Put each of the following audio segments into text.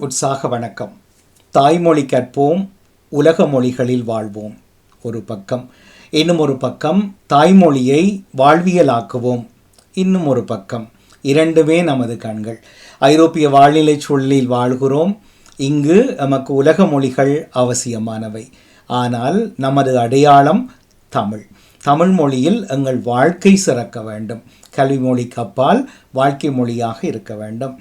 உற்சாக வணக்கம். தாய்மொழி கற்போம் உலக மொழிகளில் வாழ்வோம். ஒரு பக்கம் இன்னும் ஒரு பக்கம் தாய்மொழியை வாழ்வியலாக்குவோம். இன்னும் ஒரு பக்கம் இரண்டுமே நமது கண்கள். ஐரோப்பிய வாழ்நிலை சூழலில் வாழ்கிறோம். இங்கு நமக்கு உலக மொழிகள் அவசியமானவை. ஆனால் நமது அடையாளம் தமிழ். தமிழ் மொழியில் எங்கள் வாழ்க்கை சிறக்க வேண்டும். கல்வி மொழிக்கு அப்பால் வாழ்க்கை மொழியாக இருக்க வேண்டும்.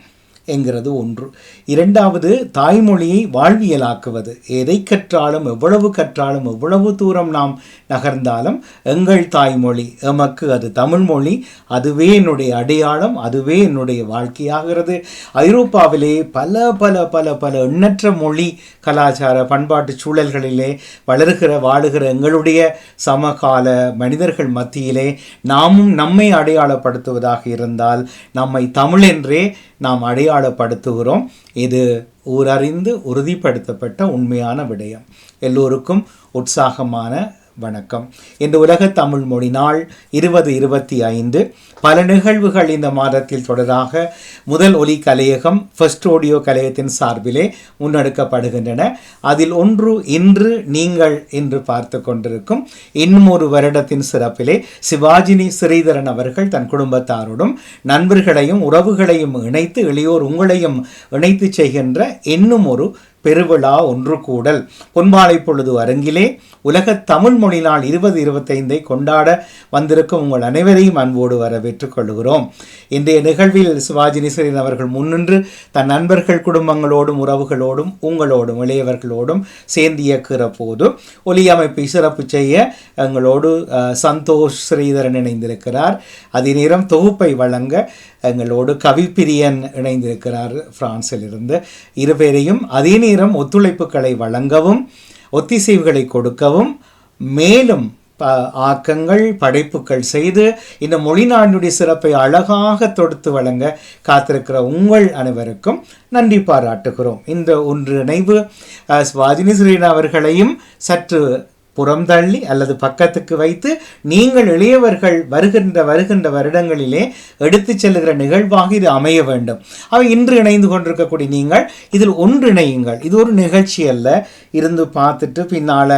என்கிறது ஒன்று. இரண்டாவது தாய்மொழியை வாழ்வியலாக்குவது. எதை கற்றாலும் எவ்வளவு கற்றாலும் எவ்வளவு தூரம் நாம் நகர்ந்தாலும் எங்கள் தாய்மொழி எமக்கு அது தமிழ்மொழி அதுவே என்னுடைய அடையாளம் அதுவே என்னுடைய வாழ்க்கையாகிறது. ஐரோப்பாவிலே பல பல பல பல எண்ணற்ற மொழி கலாச்சார பண்பாட்டு சூழல்களிலே வளர்கிற வாழுகிற எங்களுடைய சமகால மனிதர்கள் மத்தியிலே நாமும் நம்மை அடையாளப்படுத்துவதாக இருந்தால் நம்மை தமிழ் என்றே நாம் அடையாளப்படுத்துகிறோம் இது ஊரறிந்து உறுதிப்படுத்தப்பட்ட உண்மையான விடயம். எல்லோருக்கும் உற்சாகமான வணக்கம். இந்த உலக தமிழ் மொழி நாள் இருபது இருபத்தி ஐந்து. பல நிகழ்வுகள் இந்த மாதத்தில் தொடராக முதல் ஒலி கலையகம் ஃபர்ஸ்ட் ஆடியோ கலையத்தின் சார்பிலே முன்னெடுக்கப்படுகின்றன. அதில் ஒன்று இன்று நீங்கள் என்று பார்த்து கொண்டிருக்கும் இன்னும் ஒரு வருடத்தின் சிறப்பிலே சிவாஜினி ஸ்ரீதரன் அவர்கள் தன் குடும்பத்தாரோடும் நண்பர்களையும் உறவுகளையும் இணைத்து எளியோர் உங்களையும் இணைத்து செய்கின்ற இன்னும் ஒரு பெருவிழா ஒன்று கூடல். பொன்மாலை பொழுது அரங்கிலே உலக தமிழ் மொழி நாள் இருபது இருபத்தைந்தை கொண்டாட வந்திருக்கும் உங்கள் அனைவரையும் அன்போடு வரவேற்றுக் கொள்கிறோம். இன்றைய நிகழ்வில் சிவாஜி நிசரின் அவர்கள் முன்னின்று தன் நண்பர்கள் குடும்பங்களோடும் உறவுகளோடும் உங்களோடும் இளையவர்களோடும் சேர்ந்து இயக்குகிற போது ஒலி அமைப்பை சிறப்பு செய்ய எங்களோடு சந்தோஷ் ஸ்ரீதரன் இணைந்திருக்கிறார். அதே நேரம் தொகுப்பை வழங்க எங்களோடு கவிப்பிரியன் இணைந்திருக்கிறார் பிரான்சிலிருந்து. இருபேரையும் அதே நேரம் ஒத்துழைப்புகளை வழங்கவும் ஒத்திசைவுகளை கொடுக்கவும் மேலும் ப ஆக்கங்கள் படைப்புகள் செய்து இந்த மொழிநாட்டினுடைய சிறப்பை அழகாக தொடுத்து வழங்க காத்திருக்கிற உங்கள் அனைவருக்கும் நன்றி பாராட்டுகிறோம். இந்த ஒன்று இணைவு ஸ்வாதினி ஸ்ரீனா அவர்களையும் சற்று புறந்தள்ளி அல்லது பக்கத்துக்கு வைத்து நீங்கள் இளையவர்கள் வருகின்ற வருகின்ற வருடங்களிலே எடுத்துச் செல்லுகிற நிகழ்வாக இது அமைய வேண்டும். அவை இன்று இணைந்து கொண்டிருக்கக்கூடிய நீங்கள் இதில் ஒன்றிணையுங்கள். இது ஒரு நிகழ்ச்சி அல்ல. இருந்து பார்த்துட்டு பின்னால்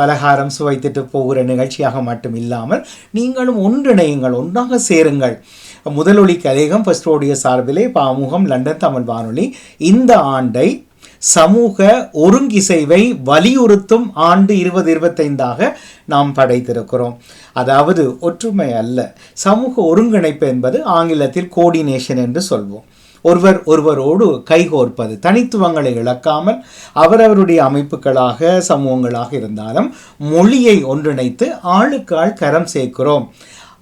பலகாரம் சுவைத்துட்டு போகிற நிகழ்ச்சியாக மட்டும் இல்லாமல் நீங்களும் ஒன்றிணையுங்கள் ஒன்றாக சேருங்கள். முதலொலி கலையகம் ஃபர்ஸ்ட் ஓடிய சார்பிலே பாமுகம் லண்டன் தமிழ் வானொலி. இந்த ஆண்டை சமூக ஒருங்கிசைவை வலியுறுத்தும் ஆண்டு இருபது இருபத்தைந்தாக நாம் படைத்திருக்கிறோம். அதாவது ஒற்றுமை அல்ல. சமூக ஒருங்கிணைப்பு என்பது ஆங்கிலத்தில் கோஆர்டினேஷன் என்று சொல்வோம். ஒருவர் ஒருவரோடு கைகோர்ப்பது தனித்துவங்களை இழக்காமல் அவரவருடைய அமைப்புகளாக சமூகங்களாக இருந்தாலும் மொழியை ஒன்றிணைத்து ஆளுக்கு ஆள் கரம் சேர்க்கிறோம்.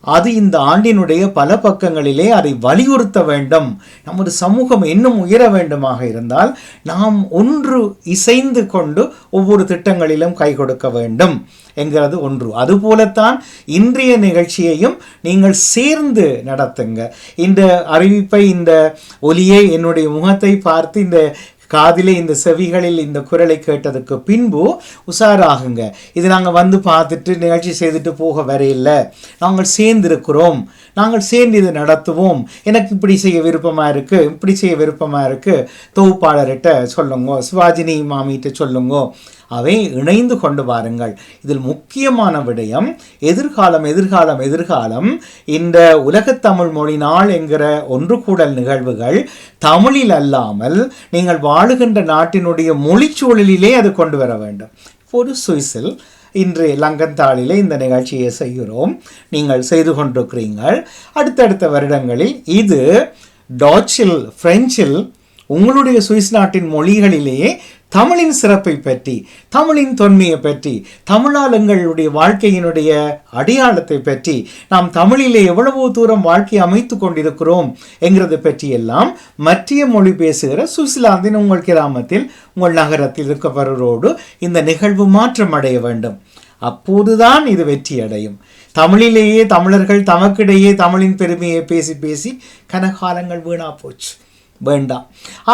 அது இந்த ஆண்டினுடைய பல பக்கங்களிலே அதை வலியுறுத்த வேண்டும். நமது சமூகம் இன்னும் உயர வேண்டுமாக இருந்தால் நாம் ஒன்று இசைந்து கொண்டு ஒவ்வொரு திட்டங்களிலும் கை கொடுக்க வேண்டும். என்கிறது ஒன்று. அதுபோலத்தான் இன்றைய நிகழ்ச்சியையும் நீங்கள் சேர்ந்து நடத்துங்க. இந்த அறிவிப்பை இந்த ஒலியை என்னுடைய முகத்தை பார்த்து இந்த காதிலே இந்த செவிகளில் இந்த குரலை கேட்டதுக்கு பின்பு உஷாராகுங்க. இது நாங்கள் வந்து பார்த்துட்டு நிகழ்ச்சி செய்துட்டு போக வரையில்ல. நாங்கள் சேர்ந்திருக்கிறோம். நாங்கள் சேர்ந்து இதை நடத்துவோம். எனக்கு இப்படி செய்ய விருப்பமாக இருக்குது இப்படி செய்ய விருப்பமாக இருக்குது தொகுப்பாளர்கிட்ட சொல்லுங்க சிவாஜினி மாமிகிட்ட சொல்லுங்க. அவை இணைந்து கொண்டு வாருங்கள். இதில் முக்கியமான விடயம் எதிர்காலம் எதிர்காலம் எதிர்காலம். இந்த உலகத்தமிழ் மொழி நாள் என்கிற ஒன்று கூடல் நிகழ்வுகள் தமிழில் அல்லாமல் நீங்கள் வாழுகின்ற நாட்டினுடைய மொழிச்சூழலிலே அது கொண்டு வர வேண்டும். ஒரு சுவிஸில் இன்று லங்கத்தாளில் இந்த நிகழ்ச்சியை செய்கிறோம். நீங்கள் செய்து கொண்டிருக்கிறீர்கள். அடுத்தடுத்த வருடங்களில் இது டாச்சில் பிரெஞ்சில் உங்களுடைய சுவிஸ் நாட்டின் மொழிகளிலேயே தமிழின் சிறப்பை பற்றி தமிழின் தொன்மையை பற்றி தமிழால் எங்களுடைய வாழ்க்கையினுடைய அடையாளத்தை பற்றி நாம் தமிழிலே எவ்வளவு தூரம் வாழ்க்கை அமைத்து கொண்டிருக்கிறோம் என்கிறதை பற்றி எல்லாம் மற்றிய மொழி பேசுகிற சுவிட்சர்லாந்தின் உங்கள் கிராமத்தில் உங்கள் நகரத்தில் இருக்கப்படுவரோடு இந்த நிகழ்வு மாற்றம் அடைய வேண்டும். அப்போதுதான் இது வெற்றி அடையும். தமிழிலேயே தமிழர்கள் தமக்கிடையே தமிழின் பெருமையை பேசி பேசி கனகாலங்கள் வீணா போச்சு. வேண்டாம்.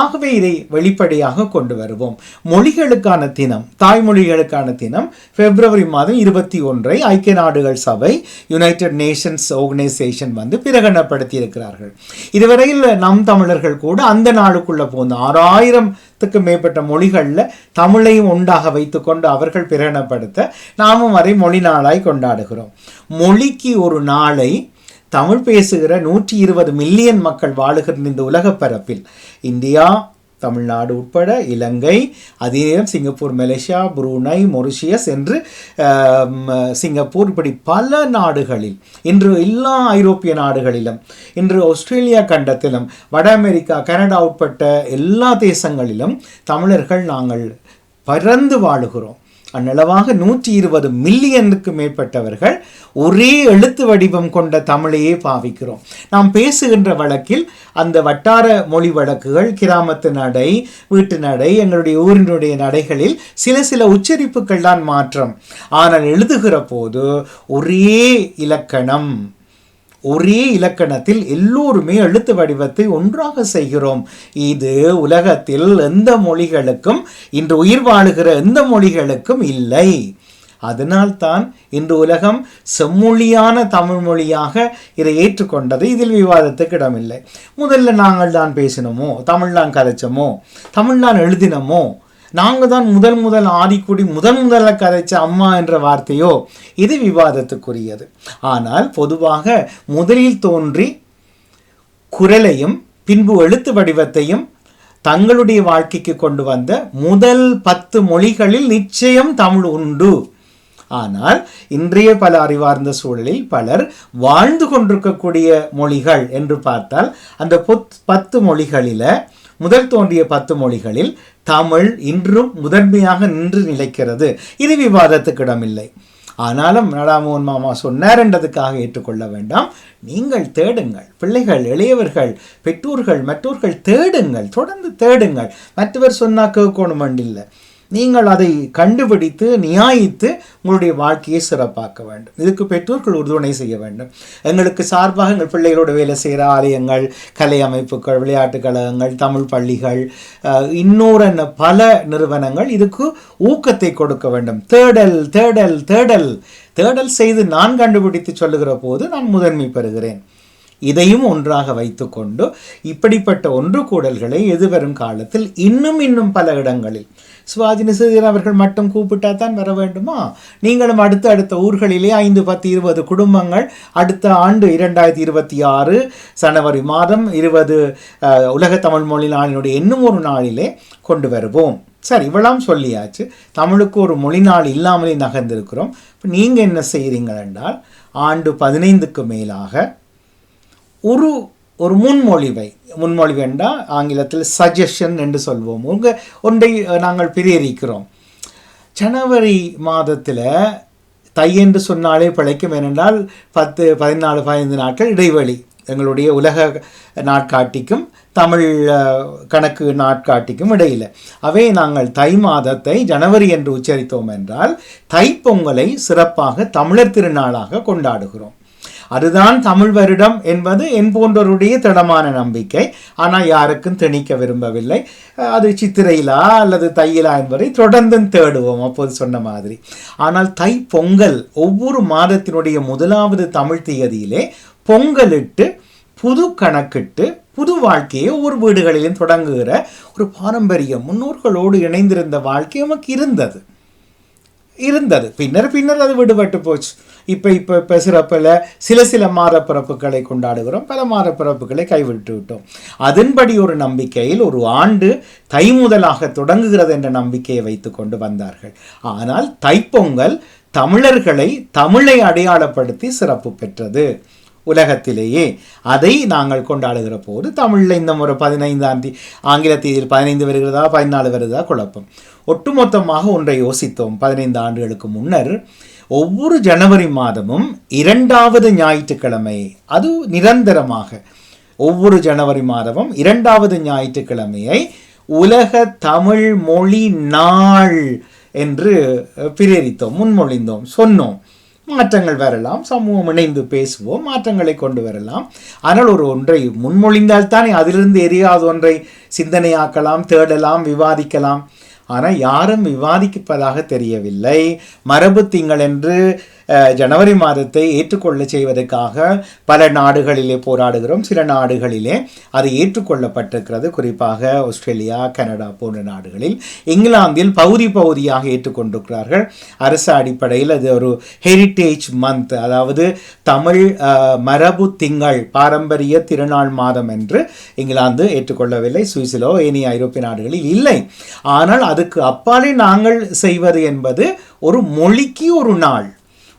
ஆகவே இதை வெளிப்படையாக கொண்டு வருவோம். மொழிகளுக்கான தினம் தாய்மொழிகளுக்கான தினம் பிப்ரவரி மாதம் இருபத்தி ஒன்றை ஐக்கிய நாடுகள் சபை யுனைடெட் நேஷன்ஸ் ஆர்கனைசேஷன் வந்து பிரகடனப்படுத்தி இருக்கிறார்கள் இதுவரையில் நம் தமிழர்கள் கூட அந்த நாளுக்குள்ளே போன ஆறாயிரத்துக்கு மேற்பட்ட மொழிகளில் தமிழையும் உண்டாக வைத்துக்கொண்டு அவர்கள் பிரகடனப்படுத்த நாமும் வரை மொழி நாளாய் கொண்டாடுகிறோம். மொழிக்கு ஒரு நாளை தமிழ் பேசுகிற நூற்றி இருபது மில்லியன் மக்கள் வாழுகிற இந்த உலக பரப்பில். இந்தியா தமிழ்நாடு உட்பட இலங்கை அதே நேரம் சிங்கப்பூர் மலேசியா புரூனை மொரிஷியஸ் என்று சிங்கப்பூர் இப்படி பல நாடுகளில் இன்று எல்லா ஐரோப்பிய நாடுகளிலும் இன்று ஆஸ்திரேலியா கண்டத்திலும் வட அமெரிக்கா கனடா உட்பட்ட எல்லா தேசங்களிலும் தமிழர்கள் நாங்கள் பறந்து வாழுகிறோம். அந்நளவாக நூற்றி இருபது மில்லியனுக்கு மேற்பட்டவர்கள் ஒரே எழுத்து வடிவம் கொண்ட தமிழையே பாவிக்கிறோம். நாம் பேசுகின்ற வழக்கில் அந்த வட்டார மொழி வழக்குகள் கிராமத்து நடை வீட்டு நடை எங்களுடைய ஊரினுடைய நடைகளில் சில சில உச்சரிப்புகள் தான் மாற்றம். ஆனால் எழுதுகிற போது ஒரே இலக்கணம். ஒரே இலக்கணத்தில் எல்லோருமே எழுத்து வடிவத்தை ஒன்றாக செய்கிறோம். இது உலகத்தில் எந்த மொழிகளுக்கும் இன்று உயிர் வாழுகிற எந்த மொழிகளுக்கும் இல்லை. அதனால்தான் இன்று உலகம் செம்மொழியான தமிழ் மொழியாக இதை ஏற்றுக்கொண்டது. இதில் விவாதத்துக்கு இடமில்லை. முதல்ல நாங்கள் தான் பேசினோமோ? தமிழ் தான் கதைச்சோமோ? தமிழ் தான் எழுதினோமோ? நாங்கள் தான் முதல் முதல் ஆடிக்குடி முதன் முதல்ல கதைச்ச அம்மா என்ற வார்த்தையோ இது விவாதத்துக்குரியது. ஆனால் பொதுவாக முதலில் தோன்றி குரலையும் பின்பு எழுத்து வடிவத்தையும் தங்களுடைய வாழ்க்கைக்கு கொண்டு வந்த முதல் பத்து மொழிகளில் நிச்சயம் தமிழ் உண்டு. ஆனால் இன்றைய பல அறிவார்ந்த சூழலில் பலர் வாழ்ந்து கொண்டிருக்கக்கூடிய மொழிகள் என்று பார்த்தால் அந்த பொத் பத்து மொழிகளில் முதல் தோன்றிய பத்து மொழிகளில் தமிழ் இன்றும் முதன்மையாக நின்று நிலைக்கிறது. இது விவாதத்துக்கு இடமில்லை. ஆனாலும் நடாமோகன் மாமா சொன்னார் என்றதுக்காக ஏற்றுக்கொள்ள வேண்டாம். நீங்கள் தேடுங்கள். பிள்ளைகள் இளையவர்கள் பெற்றோர்கள் மற்றோர்கள் தேடுங்கள். தொடர்ந்து தேடுங்கள். மற்றவர் சொன்னா கேட்கணும் இல்லை நீங்கள் அதை கண்டுபிடித்து நியாயித்து உங்களுடைய வாழ்க்கையை சிறப்பாக்க வேண்டும். இதுக்கு பெற்றோர்கள் உறுதுணை செய்ய வேண்டும். எங்களுக்கு சார்பாக எங்கள் பிள்ளைகளோட வேலை செய்கிற ஆலயங்கள் கலை அமைப்புகள் விளையாட்டு கழகங்கள் தமிழ் பள்ளிகள் இன்னொரு என்ன பல நிறுவனங்கள் இதுக்கு ஊக்கத்தை கொடுக்க வேண்டும். தேடல் தேடல் தேடல். தேடல் செய்து நான் கண்டுபிடித்து சொல்லுகிற போது நான் முதன்மை பெறுகிறேன். இதையும் ஒன்றாக வைத்துக்கொண்டு இப்படிப்பட்ட ஒன்று கூடல்களை எதிர்வரும் காலத்தில் இன்னும் இன்னும் பல இடங்களில். சிவாஜி நிசீதன் அவர்கள் மட்டும் கூப்பிட்டா தான் வர வேண்டுமா? நீங்களும் அடுத்த அடுத்த ஊர்களிலே ஐந்து பத்து இருபது குடும்பங்கள் அடுத்த ஆண்டு இரண்டாயிரத்தி இருபத்தி ஆறு ஜனவரி மாதம் இருபது உலக தமிழ் மொழி நாளினுடைய இன்னும் ஒரு நாளிலே கொண்டு வருவோம். சரி இவ்வளவு சொல்லியாச்சு. தமிழுக்கு ஒரு மொழி நாள் இல்லாமலே நகர்ந்திருக்கிறோம். இப்போ நீங்கள் என்ன செய்கிறீங்கள் என்றால் ஆண்டு பதினைந்துக்கு மேலாக ஒரு ஒரு முன்மொழிவை. முன்மொழிவு என்றால் ஆங்கிலத்தில் சஜஷன் என்று சொல்வோம். உங்கள் ஒன்றை நாங்கள் பிரேரிக்கிறோம். ஜனவரி மாதத்தில் தை என்று சொன்னாலே பிழைக்கும் ஏனென்றால் பத்து பதினாலு பதினைந்து நாட்கள் இடைவெளி. எங்களுடைய உலக நாட்காட்டிக்கும் தமிழ் கணக்கு நாட்காட்டிக்கும் இடையில். அவை நாங்கள் தை மாதத்தை ஜனவரி என்று உச்சரித்தோம் என்றால் தைப்பொங்கலை சிறப்பாக தமிழர் திருநாளாக கொண்டாடுகிறோம். அதுதான் தமிழ் வருடம் என்பது என் போன்றோருடைய திடமான நம்பிக்கை. ஆனால் யாருக்கும் திணிக்க விரும்பவில்லை. அது சித்திரையிலா அல்லது தையிலா என்பதை தொடர்ந்து தேடுவோம் அப்போது சொன்ன மாதிரி. ஆனால் தை பொங்கல் ஒவ்வொரு மாதத்தினுடைய முதலாவது தமிழ் தேதியிலே பொங்கலிட்டு புது கணக்கிட்டு புது வாழ்க்கையை ஒவ்வொரு வீடுகளிலும் தொடங்குகிற ஒரு பாரம்பரியம் முன்னோர்களோடு இணைந்திருந்த வாழ்க்கை நமக்கு இருந்தது. இருந்தது. பின்னர் பின்னர் அது விடுபட்டு போச்சு. இப்போ இப்போ இப்போ சிறப்பில் சில சில மாதப்பிறப்புகளை கொண்டாடுகிறோம். பல மாதப்பிறப்புகளை கைவிட்டு விட்டோம். அதன்படி ஒரு நம்பிக்கையில் ஒரு ஆண்டு தை முதலாக தொடங்குகிறது என்ற நம்பிக்கையை வைத்து கொண்டு வந்தார்கள். ஆனால் தைப்பொங்கல் தமிழர்களை தமிழை அடையாளப்படுத்தி சிறப்பு பெற்றது. உலகத்திலேயே. அதை நாங்கள் கொண்டாடுகிற போது தமிழில் இந்த முறை பதினைந்தாம் தேதி ஆங்கில தேதியில் பதினைந்து வருகிறதா பதினாலு வருகிறதா குழப்பம். ஒட்டுமொத்தமாக ஒன்றை யோசித்தோம். பதினைந்து ஆண்டுகளுக்கு முன்னர் ஒவ்வொரு ஜனவரி மாதமும் இரண்டாவது ஞாயிற்றுக்கிழமை அது நிரந்தரமாக ஒவ்வொரு ஜனவரி மாதமும் இரண்டாவது ஞாயிற்றுக்கிழமையை உலக தமிழ் மொழி நாள் என்று பிரேரித்தோம் முன்மொழிந்தோம் சொன்னோம். மாற்றங்கள் வரலாம் சமூகம் இணைந்து பேசுவோம் மாற்றங்களை கொண்டு வரலாம். ஆனால் ஒரு ஒன்றை முன்மொழிந்தால் தானே அதிலிருந்து எரியாத ஒன்றை சிந்தனையாக்கலாம் தேடலாம் விவாதிக்கலாம். ஆனால் யாரும் விவாதிப்பதாக தெரியவில்லை. மரபு திங்கள் என்று ஜனவரி மாதத்தை ஏற்றுக்கொள்ள செய்வதற்காக பல நாடுகளிலே போராடுகிறோம். சில நாடுகளிலே அது ஏற்றுக்கொள்ளப்பட்டிருக்கிறது. குறிப்பாக ஆஸ்திரேலியா கனடா போன்ற நாடுகளில். இங்கிலாந்தில் பகுதி பகுதியாக ஏற்றுக்கொண்டிருக்கிறார்கள். அரசு அடிப்படையில் அது ஒரு ஹெரிட்டேஜ் மந்த் அதாவது தமிழ் மரபு திங்கள் பாரம்பரிய திருநாள் மாதம் என்று இங்கிலாந்து ஏற்றுக்கொள்ளவில்லை. சுவிஸிலோ ஏனைய ஐரோப்பிய நாடுகளில் இல்லை. ஆனால் அதுக்கு அப்பாலே நாங்கள் செய்வது என்பது ஒரு மொழிக்கு ஒரு நாள்.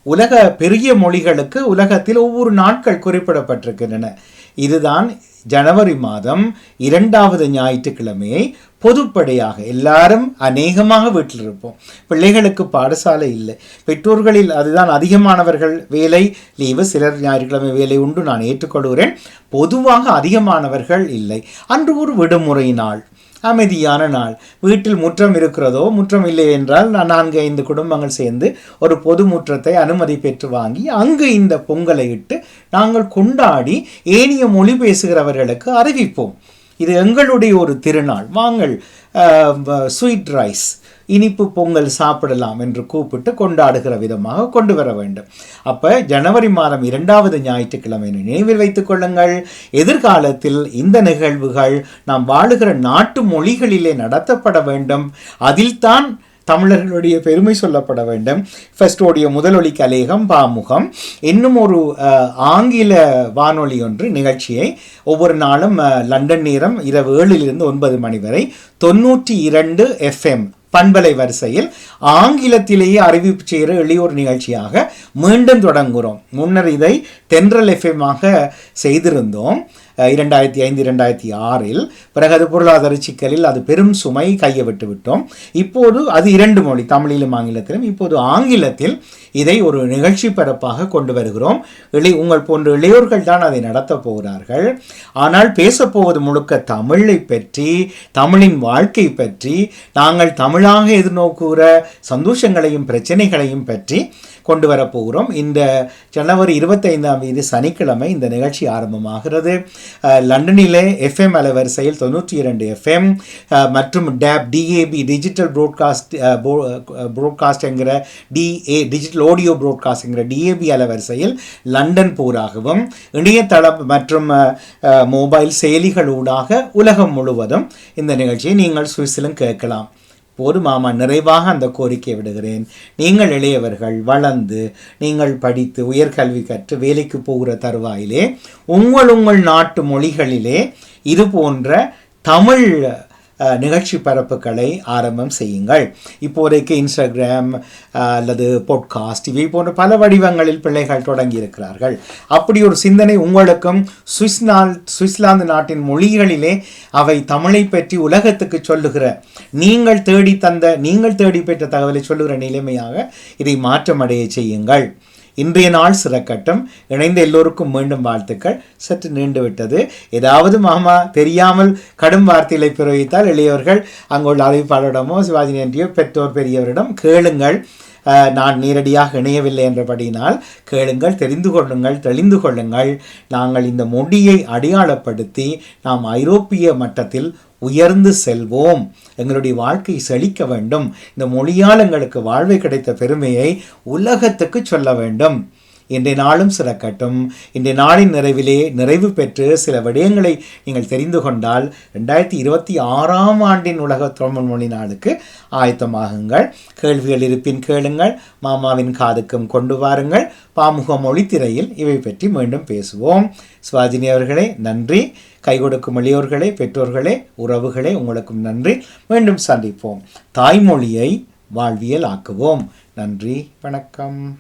உலக பெரிய மொழிகளுக்கு உலகத்தில் ஒவ்வொரு நாட்கள் குறிப்பிடப்பட்டிருக்கின்றன. இதுதான் ஜனவரி மாதம் இரண்டாவது ஞாயிற்றுக்கிழமையை பொதுப்படையாக எல்லாரும் அநேகமாக வீட்டில் இருப்போம் பிள்ளைகளுக்கு பாடசாலை இல்லை. பெற்றோர்களில் அதுதான் அதிகமானவர்கள் வேலை லீவு சிலர் ஞாயிற்றுக்கிழமை வேலை உண்டு நான் ஏற்றுக்கொள்கிறேன். பொதுவாக அதிகமானவர்கள் இல்லை. அன்று ஒரு விடுமுறை நாள். அமைதியான நாள். வீட்டில் முற்றம் இருக்கிறதோ முற்றம் இல்லை என்றால் நான் நான்கு ஐந்து குடும்பங்கள் சேர்ந்து ஒரு பொது முற்றத்தை அனுமதி பெற்று வாங்கி அங்கு இந்த பொங்கலை இட்டு நாங்கள் கொண்டாடி ஏனைய மொழி பேசுகிறவர்களுக்கு அறிவிப்போம். இது எங்களுடைய ஒரு திருநாள். வாங்கள் ஸ்வீட் ரைஸ் இனிப்பு பொங்கல் சாப்பிடலாம் என்று கூப்பிட்டு கொண்டாடுகிற விதமாக கொண்டு வர வேண்டும். அப்போ ஜனவரி மாதம் இரண்டாவது ஞாயிற்றுக்கிழமை நினைவில் வைத்துக் கொள்ளுங்கள். எதிர்காலத்தில் இந்த நிகழ்வுகள் நாம் வாழுகிற நாட்டு மொழிகளிலே நடத்தப்பட வேண்டும். அதில்தான் தமிழர்களுடைய பெருமை சொல்லப்பட வேண்டும். ஃபெஸ்டோடைய முதலொலி கலேகம் பாமுகம் இன்னும் ஒரு ஆங்கில வானொலி ஒன்று நிகழ்ச்சியை ஒவ்வொரு நாளும் லண்டன் நேரம் இரவு ஏழிலிருந்து ஒன்பது மணி வரை தொண்ணூற்றி இரண்டு எஃப்எம் பண்பலை வரிசையில் ஆங்கிலத்திலேயே அறிவிப்பு செய்கிற எளியோர் நிகழ்ச்சியாக மீண்டும் தொடங்குகிறோம். முன்னர் இதை தென்றல் எஃப்எம்மாக செய்திருந்தோம். இரண்டாயிரத்தி ஐந்து இரண்டாயிரத்தி ஆறில் பிறகு அது பொருளாதார சிக்கலில் அது பெரும் சுமை கையை விட்டு விட்டோம். இப்போது அது இரண்டு மொழி தமிழிலும் ஆங்கிலத்திலும். இப்போது ஆங்கிலத்தில் இதை ஒரு நிகழ்ச்சி பரப்பாக கொண்டு வருகிறோம். இளை உங்கள் போன்ற இளையோர்கள் தான் அதை நடத்தப் போகிறார்கள். ஆனால் பேசப்போவது முழுக்க தமிழை பற்றி தமிழின் வாழ்க்கை பற்றி நாங்கள் தமிழாக எதிர்நோக்குகிற சந்தோஷங்களையும் பிரச்சனைகளையும் பற்றி கொண்டு வரப்போகிறோம் இந்த ஜனவரி இருபத்தைந்தாம் தேதி சனிக்கிழமை இந்த நிகழ்ச்சி ஆரம்பமாகிறது. லண்டனிலே எஃப்எம் அலைவரிசையில் தொண்ணூற்றி இரண்டு எஃப்எம் மற்றும் DAB DAB digital broadcast broadcast என்கிற டிஏ டிஜிட்டல் ஆடியோ ப்ரோட்காஸ்ட் என்கிற டிஏபி அலைவரிசையில் லண்டன் பூராகவும் இணையதளம் மற்றும் மொபைல் செயலிகளூடாக உலகம் முழுவதும் இந்த நிகழ்ச்சியை நீங்கள் சுவிஸிலும் கேட்கலாம். போதும் மாமா நிறைவாக அந்த கோரிக்கை விடுகிறேன். நீங்கள் இளையவர்கள் வளர்ந்து நீங்கள் படித்து உயர்கல்வி கற்று வேலைக்கு போகிற தருவாயிலே உங்கள் உங்கள் நாட்டு மொழிகளிலே இது போன்ற தமிழ் நிகழ்ச்சி பரப்புகளை ஆரம்பம் செய்யுங்கள். இப்போதைக்கு இன்ஸ்டாகிராம் அல்லது பாட்காஸ்ட் இவை போன்ற பல வடிவங்களில் பிள்ளைகள் தொடங்கி இருக்கிறார்கள். அப்படி ஒரு சிந்தனை உங்களுக்கும் சுவிஸ் நாள் சுவிட்சர்லாந்து நாட்டின் மொழிகளிலே அவை தமிழை பற்றி உலகத்துக்கு சொல்லுகிற நீங்கள் தேடி தந்த நீங்கள் தேடி பெற்ற தகவலை சொல்லுகிற நிலைமையாக இதை மாற்றமடைய செய்யுங்கள். இன்றைய நாள் சிறக்கட்டும். இணைந்த எல்லோருக்கும் மீண்டும் வாழ்த்துக்கள். சற்று நீண்டு விட்டது ஏதாவது மாமா தெரியாமல் கடும் வார்த்தைகளை பிரயோகித்தால் இளையவர்கள் அங்குள்ள அறிவிப்பாளரிடமோ சிவாஜி நன்றியோ பெற்றோர் பெரியவரிடம் கேளுங்கள். நான் நேரடியாக இணையவில்லை என்றபடியினால் கேளுங்கள் தெரிந்து கொள்ளுங்கள் தெளிந்து கொள்ளுங்கள். நாங்கள் இந்த மொழியை அடையாளப்படுத்தி நாம் ஐரோப்பிய மட்டத்தில் உயர்ந்து செல்வோம். எங்களுடைய வாழ்க்கை செழிக்க வேண்டும். இந்த மொழியால் எங்களுக்கு வாழ்வை கிடைத்த பெருமையை உலகத்துக்கு சொல்ல வேண்டும். இன்றைய நாளும் சிறக்கட்டும். இன்றைய நாளின் நிறைவிலே நிறைவு பெற்று சில விடயங்களை நீங்கள் தெரிந்து கொண்டால் ரெண்டாயிரத்தி இருபத்தி ஆறாம் ஆண்டின் உலக தமிழ் மொழி நாளுக்கு ஆயத்தமாகுங்கள். கேள்விகள் இருப்பின் கேளுங்கள். மாமாவின் காதுக்கும் கொண்டு வாருங்கள். பாமுக மொழித்திரையில் இவை பற்றி மீண்டும் பேசுவோம். சுவாஜினி அவர்களே நன்றி. கை கொடுக்கும் எளியோர்களே பெற்றோர்களே உறவுகளே உங்களுக்கும் நன்றி. மீண்டும் சந்திப்போம். தாய்மொழியை வாழ்வியல் ஆக்குவோம் நன்றி வணக்கம்.